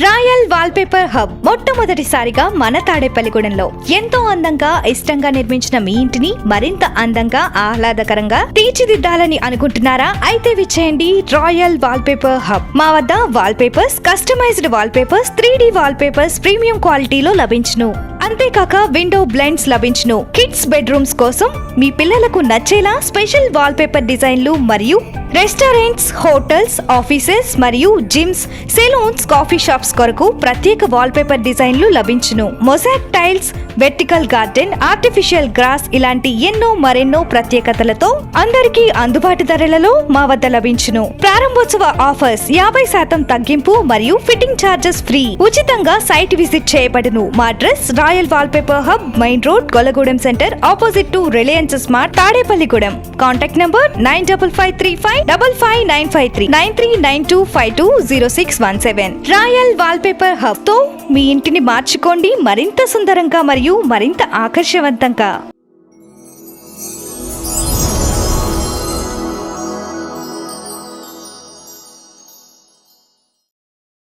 Royal wallpaper hub మొట్టమొదటిసారిగా మన తాడేపల్లిగూడెంలో ఎంతో అందంగా ఇష్టంగా నిర్మించిన మీ ఇంటిని మరింత అందంగా ఆహ్లాదకరంగా తీర్చిదిద్దాలని అనుకుంటున్నారా? అయితే విచ్చేయండి రాయల్ వాల్పేపర్ హబ్. మా వద్ద wallpapers customized wallpapers three D wallpapers premium క్వాలిటీలో లభించును. అంతేకాక విండో బ్లెండ్స్ లభించును. కిడ్స్ బెడ్రూమ్స్ కోసం మీ పిల్లలకు నచ్చేలా స్పెషల్ వాల్ పేపర్ డిజైన్లు మరియు రెస్టారెంట్స్ హోటల్స్ ఆఫీసెస్ మరియు జిమ్స్ సెలూన్స్ కాఫీ షాప్స్ కొరకు ప్రత్యేక వాల్ పేపర్ డిజైన్లు లభించును. Mosaic tiles vertical garden artificial grass ఇలాంటి ఎన్నో మరెన్నో ప్రత్యేకతలతో అందరికీ అందుబాటు ధరలలో మా వద్ద లభించును. ప్రారంభోత్సవ ఆఫర్స్ యాభై శాతం తగ్గింపు మరియు ఫిట్టింగ్ ఛార్జెస్ ఫ్రీ. ఉచితంగా సైట్ విజిట్ చేయబడును. మా address royal wallpaper hub main road Golagudem centre opposite to Reliance Smart Tadepalligudem. Contact number nine double five three five double five nine five three nine three nine two five two zero six one seven royal wallpaper హబ్తో మీ ఇంటిని మార్చుకోండి. మరింత సుందరంగా మరియు మరింత ఆకర్షవంతంగా.